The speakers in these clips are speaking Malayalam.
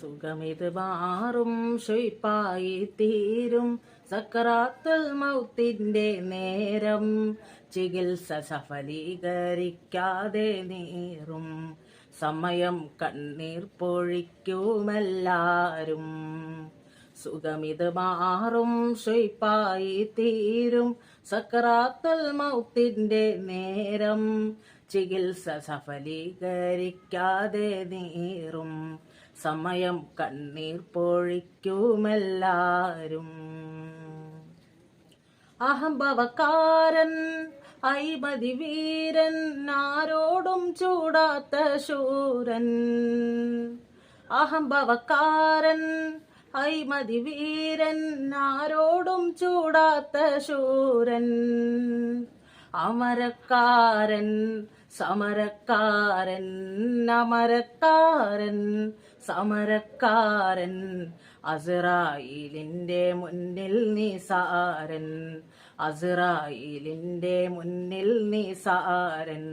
സുഖമിത് മാറും ഷൊയ്പായി തീരും. സക്കറാത്തുൽ മൗത്തിന്റെ നേരം ചികിത്സ സഫലീകരിക്കാതെ നീറും. സമയം കണ്ണീർ പൊഴിക്കുമെല്ലാരും. സുഖമിത് മാറും ഷൊയ്പായി തീരും. സക്കറാത്തുൽ മൗത്തിന്റെ നേരം ചികിത്സ സഫലീകരിക്കാതെ നീറും. സമയം കണ്ണീർ പൊഴിക്കുമെല്ലാരും. അഹംഭവക്കാരൻ ഐമതി വീരൻ ആരോടും ചൂടാത്ത ശൂരൻ. അഹംഭവക്കാരൻ ഐമതി വീരൻ ആരോടും ചൂടാത്ത ശൂരൻ. അമരക്കാരൻ സമരക്കാരൻ അമരക്കാരൻ സമരക്കാരൻ. അസറായിലിന്റെ മുന്നിൽ നിസാരൻ അസറായിലിന്റെ മുന്നിൽ നിസാരൻ.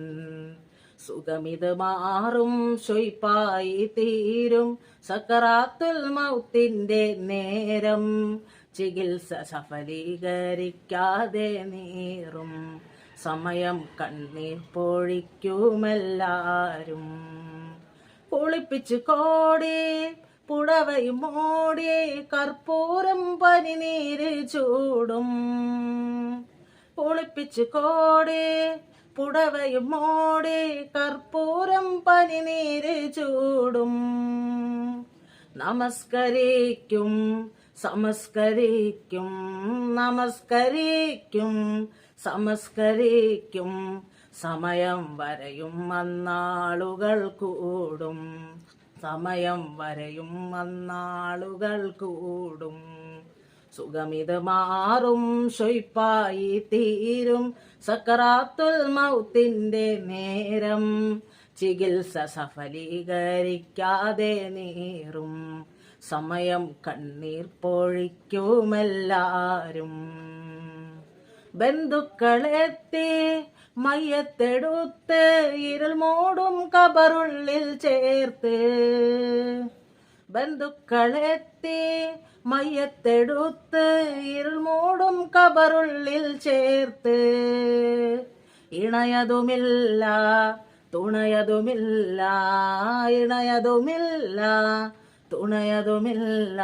സുഖമിത് മാറും ഷൊയ്പായി തീരും സക്കറാത്തുൽ മൗത്തിന്റെ നേരം. ചികിത്സ സഫലീകരിക്കാതെ നീറും. സമയം കണ്ണീർ പൊഴിക്കുമെല്ലാരും. കുളിപ്പിച്ചു കോടി പുടവയും മോടി കർപ്പൂരം പനിനീര് ചൂടും. കുളിപ്പിച്ചു കോടി പുടവയും മോടി കർപ്പൂരം പനിനീര് ചൂടും. നമസ്കരിക്കും സമസ്കരിക്കും നമസ്കരിക്കും സമസ്കരിക്കും സമയം വരയും അന്നാളുകൾ കൂടും. സമയം വരയും അന്നാളുകൾ കൂടും. സുഖമിത് മാറും ഷൊയ്പായി തീരും. സക്കറാത്തുൽ മൗത്തിന്റെ നേരം ചികിത്സ സഫലീകരിക്കാതെ നീറും. സമയം കണ്ണീർ പൊഴിക്കുമെല്ലാരും. ബന്ധുക്കളെത്തി മയ്യത്തെടുത്ത് ഇരുൾ മൂടും കബറുള്ളിൽ ചേർത്ത്. ബന്ധുക്കളെത്തി മയ്യത്തെടുത്ത് ഇരുൾ മൂടും കബറുള്ളിൽ ചേർത്ത്. ഇണയതുമില്ല തുണയതുമില്ല ഇണയതുമില്ല തുണയതുമില്ല.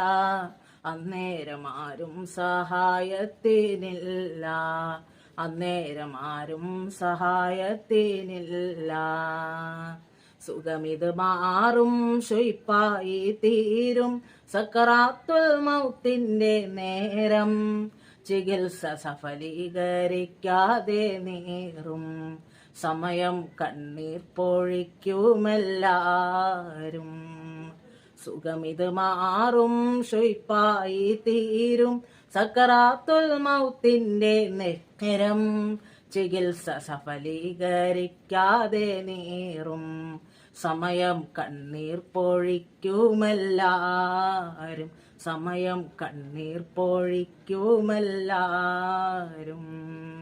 അന്നേരം ആരും സഹായത്തിനില്ല. അന്നേരം ആരും സഹായത്തിനില്ല. സുഖമിത് മാറും ഷുയിപ്പായി തീരും സക്കറാത്തുൽ മൗത്തിന്റെ നേരം. ചികിത്സ സഫലീകരിക്കാതെ നേറും സമയം കണ്ണീർ പൊഴിക്കുമെല്ലാരും. സുഖമിത് മാറും ഷൊയ്പായി തീരും. സക്കറാത്തുൽ മൗത്തിന്റെ നേരം ചികിത്സ സഫലീകരിക്കാതെ നീറും. സമയം കണ്ണീർ പൊഴിക്കുമെല്ലാരും. സമയം കണ്ണീർ പൊഴിക്കുമെല്ലാരും.